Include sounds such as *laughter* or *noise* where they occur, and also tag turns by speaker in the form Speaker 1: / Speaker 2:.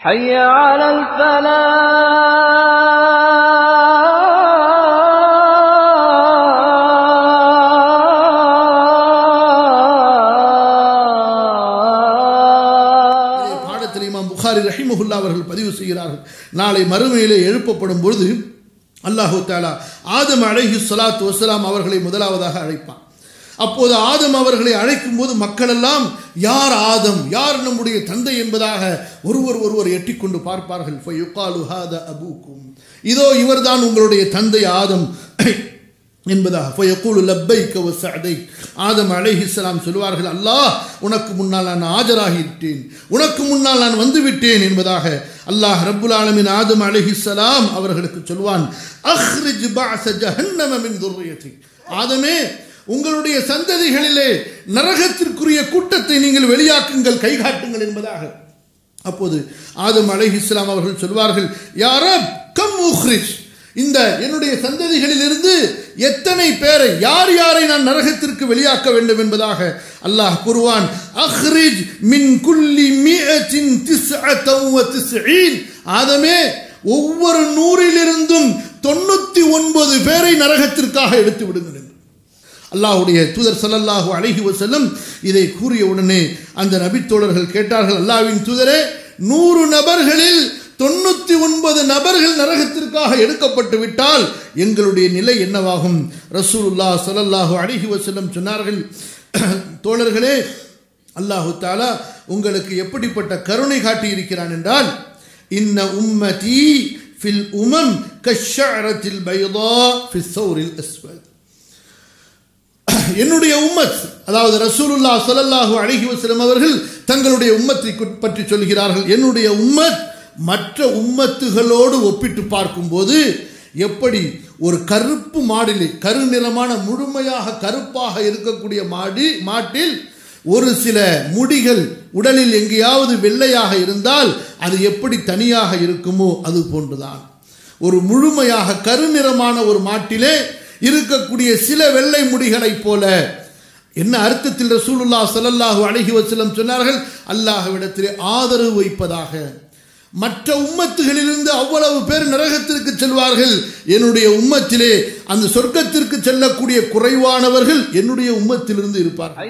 Speaker 1: حي على الفلاح
Speaker 2: இதே பாடத்தில் இமாம் புகாரி ரஹிமஹுல்லா அவர்கள் பதிவு செய்கிறார்கள் நாளை மறுமையிலே எழுப்பப்படும் பொழுது அல்லாஹு தாலா ஆதம் அலைஹி ஸலாத்து வஸலாம் அவர்களை முதலாவதாக அழைப்பான் அப்போது ஆதம் அவர்களை அழைக்கும் போது மக்களெல்லாம் யார் ஆதம்? யார் நம்முடைய தந்தை என்பதாக ஒருவர் ஒருவர் எட்டிக்கொண்டு பார்ப்பார்கள். அபூக்கும். இதோ இவர்தான் உங்களுடைய தந்தை ஆதம். *clears throat* என்பதாக ஃபயக்கூலு லப்பைக்க ஆதம் அலைஹிஸ்ஸலாம் சொல்வார்கள் அல்லாஹ் உனக்கு முன்னால் நான் ஆஜராகிவிட்டேன். உனக்கு முன்னால் நான் வந்துவிட்டேன். என்பதாக அல்லாஹ் ரப்புல் ஆலமின் ஆதம் அலைஹிஸ்ஸலாம் அவர்களுக்கு சொல்வான் அஹ்ரிஜ் பஅஸ மின் ஆதமே உங்களுடைய சந்ததிகளிலே நரகத்திற்குரிய கூட்டத்தை நீங்கள் வெளியாக்குங்கள் கைகாட்டுங்கள் என்பதாக. அப்போது ஆதம் இஸ்லாம் அவர்கள் சொல்வார்கள் யாரப் கம் உஹ்ரிஷ் இந்த என்னுடைய சந்ததிகளிலிருந்து எத்தனை பேரை யார் யாரை நான் நரகத்திற்கு வெளியாக்க வேண்டும் என்பதாக அல்லாஹ் குருவான் அஹ்ரிஜ் மின் குல்லி மிஅத்தின் திஸ் திஸ் திஸ்ஈன் ஆதமே ஒவ்வொரு நூறிலிருந்தும் தொண்ணூத்தி ஒன்பது பேரை நரகத்திற்காக எடுத்து விடுங்கள் அல்லாஹுடைய தூதர் சல்லல்லாஹு அழகி செல்லும் இதை கூறிய உடனே அந்த நபித்தோழர்கள் கேட்டார்கள் அல்லாவின் தூதரே நூறு நபர்களில் தொண்ணூத்தி ஒன்பது நபர்கள் நரகத்திற்காக எடுக்கப்பட்டு விட்டால் எங்களுடைய நிலை என்னவாகும்? ரசூலுல்லாஹ் சலல்லாஹு அழகி வஸல்லம் சொன்னார்கள் தோழர்களே அல்லாஹு தாலா உங்களுக்கு எப்படிப்பட்ட கருணை காட்டி இருக்கிறான் என்றால் இன்ன உம்மதி ஃபில் உமம் கஷ்ஷஅரத்தில் பைதா ஃபிஸ் அஸ்வத். என்னுடைய உம்மத் அதாவது ரசூலுல்லா சொல்லல்லாஹு அழகி வசலம் அவர்கள் தங்களுடைய உம்மத்தை பற்றி சொல்கிறார்கள். என்னுடைய உம்மத் மற்ற உம்மத்துகளோடு ஒப்பிட்டு பார்க்கும்போது எப்படி ஒரு கருப்பு மாடிலே கருநிறமான முழுமையாக கருப்பாக இருக்கக்கூடிய மாடி மாட்டில் ஒரு சில முடிகள் உடலில் எங்கேயாவது வெள்ளையாக இருந்தால் அது எப்படி தனியாக இருக்குமோ அது போன்றுதான். ஒரு முழுமையாக கருநிறமான ஒரு மாட்டிலே இருக்கக்கூடிய சில வெள்ளை முடிகளைப் போல. என்ன அர்த்தத்தில் ரசூலுல்லா சலல்லாஹூ அழகி வசலம் சொன்னார்கள்? அல்லாஹ்விடத்திலே ஆதரவு வைப்பதாக. மற்ற உம்மத்துகளிலிருந்து அவ்வளவு பேர் நரகத்திற்கு செல்வார்கள். என்னுடைய உம்மத்திலே அந்த சொர்க்கத்திற்கு செல்லக்கூடிய குறைவானவர்கள் என்னுடைய உம்மத்திலிருந்து இருப்பார்கள்.